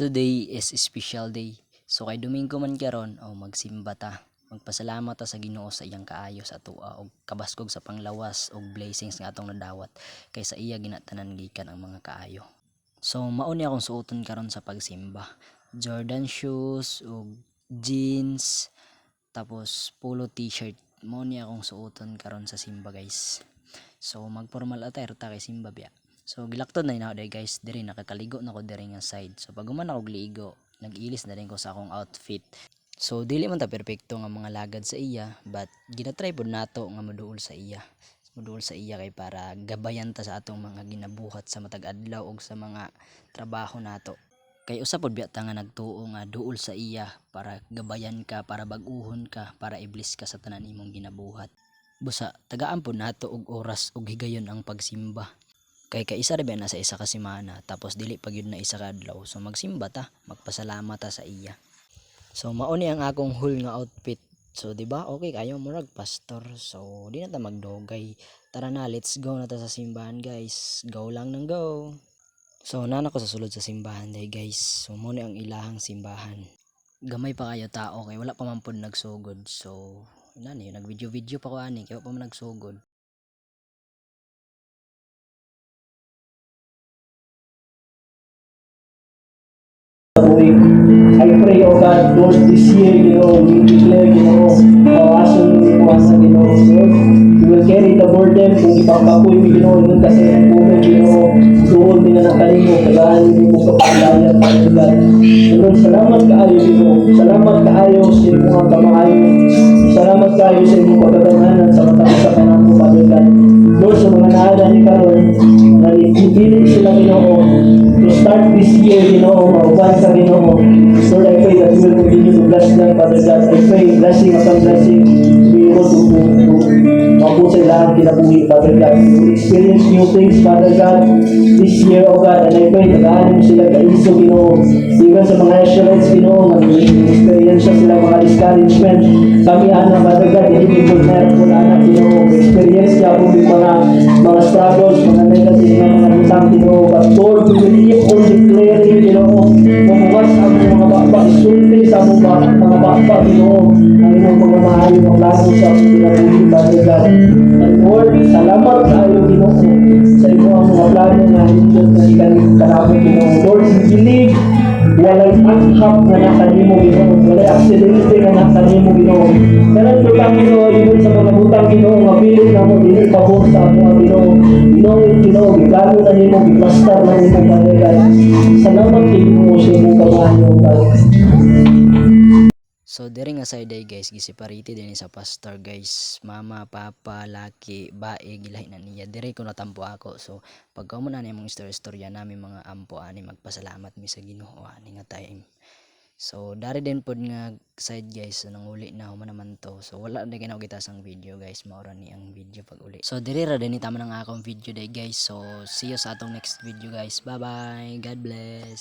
Today is special day. So kay Domingo man karon o magsimba ta. Magpasalamat ta sa Ginoo sa iyang kaayo sa tua og kabaskog sa panglawas og blessings nga atong nadawat kay sa iya ginatanan gikan ang mga kaayo. So mao ni akong suoton karon sa pagsimba. Jordan shoes ug jeans tapos polo t-shirt mao ni akong suoton karon sa simba guys. So mag-formal attire ta kay simba biya. So gilaktod na day guys, diri nakakaligo na ko diri nga side. So pag human ako ligo, nag-ilis na rin ko sa akong outfit. So dili man ta perpekto nga mga lagad sa iya, but ginatry pod nato nga moduol sa iya. Moduol sa iya kay para gabayan ta sa atong mga ginabuhat sa matag adlaw ug sa mga trabaho nato. Kay usa pod biya ta nga nagtuo nga duol sa iya para gabayan ka, para bag-uhon ka, para iblis ka sa tanan imong ginabuhat. Busa, tagaan po nato og oras ug higayon ang pagsimba. Kay kaisa ra na sa isa ka semana tapos dili pa gyud na isa ka adlaw. So magsimba ta, magpasalamat ta sa iya. So mao ni ang akong whole nga outfit. So di ba okay kayo murag pastor. So di na ta magdogay. Tara na, let's go na ta sa simbahan guys. Go lang nang go. So nana ko sa sulod sa simbahan day guys. So mo ni ang ilahang simbahan. Gamay pa kayo tao kay wala pa man pod nagsugod. So nani nag video video pa ko ani kay wala pa man nagsugod. I pray, O God, Lord, this year, you know, we declare, you know, uh, aso ni mo sa Ginoo, Lord. We will carry the burden kung ipangkapoy mo, you know, yung kasi ang buhay, you know, doon din na nakalimo, kagahan mo sa paglayan, Father God. Lord, salamat kaayo, you know, salamat kaayo sa iyong mga kamaayo, salamat kaayo sa iyong pagkagananan sa matang sa kanan mo, Father God. Lord, sa mga naala ni Karon, na ipilit sila, Ginoo, to start this year, Ginoo, mauban sa Ginoo. Lord, I pray that you will continue to bless them, Father God. I pray blessing upon blessing be able to, to, to mabuo sa ilang kinabuhi, Father God. To experience new things, Father God, this year, oh God. And I pray na gaanin mo sila kaiso, Ginoo. Even sa mga assurance, Ginoo, mag-experience sila mga discouragement. Kami, ana, Father God, hindi ko meron po na anak, Ginoo. Experience niya po yung mga, mga isang, Ginoo. But Lord, we keep on declaring, Ginoo, mamuwas ang mga bakba, isulti sa mga mga bakba, Ginoo, ang inyong mga maayong ang plano sa pinabuhi, Father God. Lord, salamat tayo, Ginoo, sa inyong ang mga plano na inyong na ikalit karami, Ginoo. Lord, we believe walay angkap na nakanimo Ginoo, walay aksidente na nakanimo Ginoo. Karon po kami ibon sa mga butang Ginoo, nga pilit na mo dili pabor sa mga Ginoo. Ginoo, Ginoo, biglano na nimo, biglastar na nimo God. Salamat kay Ginoo sa imong Father. So diri nga side day guys, gisipariti din sa pastor guys. Mama, papa, laki, bae gilahi na niya. Diri ko natampo ako. So pag mo na nimong istorya istorya namin mga ampo ani magpasalamat mi sa Ginoo ani nga time. So dari din pod nga side guys, so nanguli na ako naman to. So wala na ginaw kita sang video guys, maura ni ang video pag uli. So diri ra din tama ng akong video day guys. So see you sa atong next video guys. Bye bye. God bless.